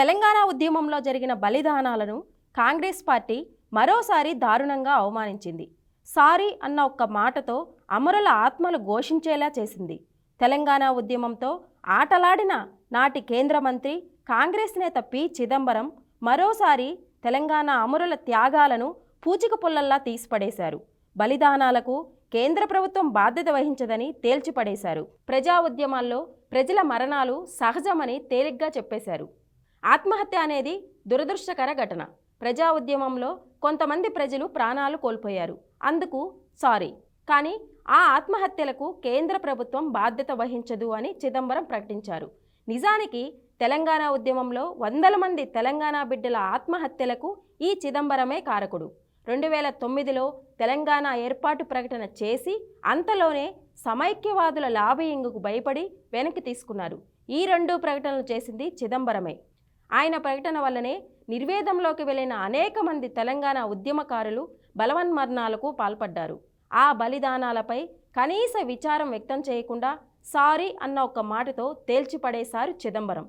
తెలంగాణ ఉద్యమంలో జరిగిన బలిదానాలను కాంగ్రెస్ పార్టీ మరోసారి దారుణంగా అవమానించింది. సారీ అన్న ఒక్క మాటతో అమరుల ఆత్మలు ఘోషించేలా చేసింది. తెలంగాణ ఉద్యమంతో ఆటలాడిన నాటి కేంద్ర మంత్రి కాంగ్రెస్ నేత పి. చిదంబరం మరోసారి తెలంగాణ అమరుల త్యాగాలను పూచిక పుల్లల్లా తీసిపడేశారు. బలిదానాలకు కేంద్ర ప్రభుత్వం బాధ్యత వహించదని తేల్చిపడేశారు. ప్రజా ఉద్యమాల్లో ప్రజల మరణాలు సహజమని తేలిగ్గా చెప్పేశారు. ఆత్మహత్య అనేది దురదృష్టకర ఘటన. ప్రజా ఉద్యమంలో కొంతమంది ప్రజలు ప్రాణాలు కోల్పోయారు. అందుకు సారీ. కానీ ఆ ఆత్మహత్యలకు కేంద్ర ప్రభుత్వం బాధ్యత వహించదు అని చిదంబరం ప్రకటించారు. నిజానికి తెలంగాణ ఉద్యమంలో వందల మంది తెలంగాణ బిడ్డల ఆత్మహత్యలకు ఈ చిదంబరమే కారకుడు. రెండు వేల తొమ్మిదిలో తెలంగాణ ఏర్పాటు ప్రకటన చేసి అంతలోనే సమైక్యవాదుల లాబియింగ్కు భయపడి వెనక్కి తీసుకున్నారు. ఈ రెండు ప్రకటనలు చేసింది చిదంబరమే. ఆయన ప్రకటన వల్లనే నిర్వేదంలోకి వెళ్ళిన అనేక మంది తెలంగాణ ఉద్యమకారులు బలవన్మరణాలకు పాల్పడ్డారు. ఆ బలిదానాలపై కనీస విచారం వ్యక్తం చేయకుండా సారీ అన్న ఒక మాటతో తేల్చిపడేశారు చిదంబరం.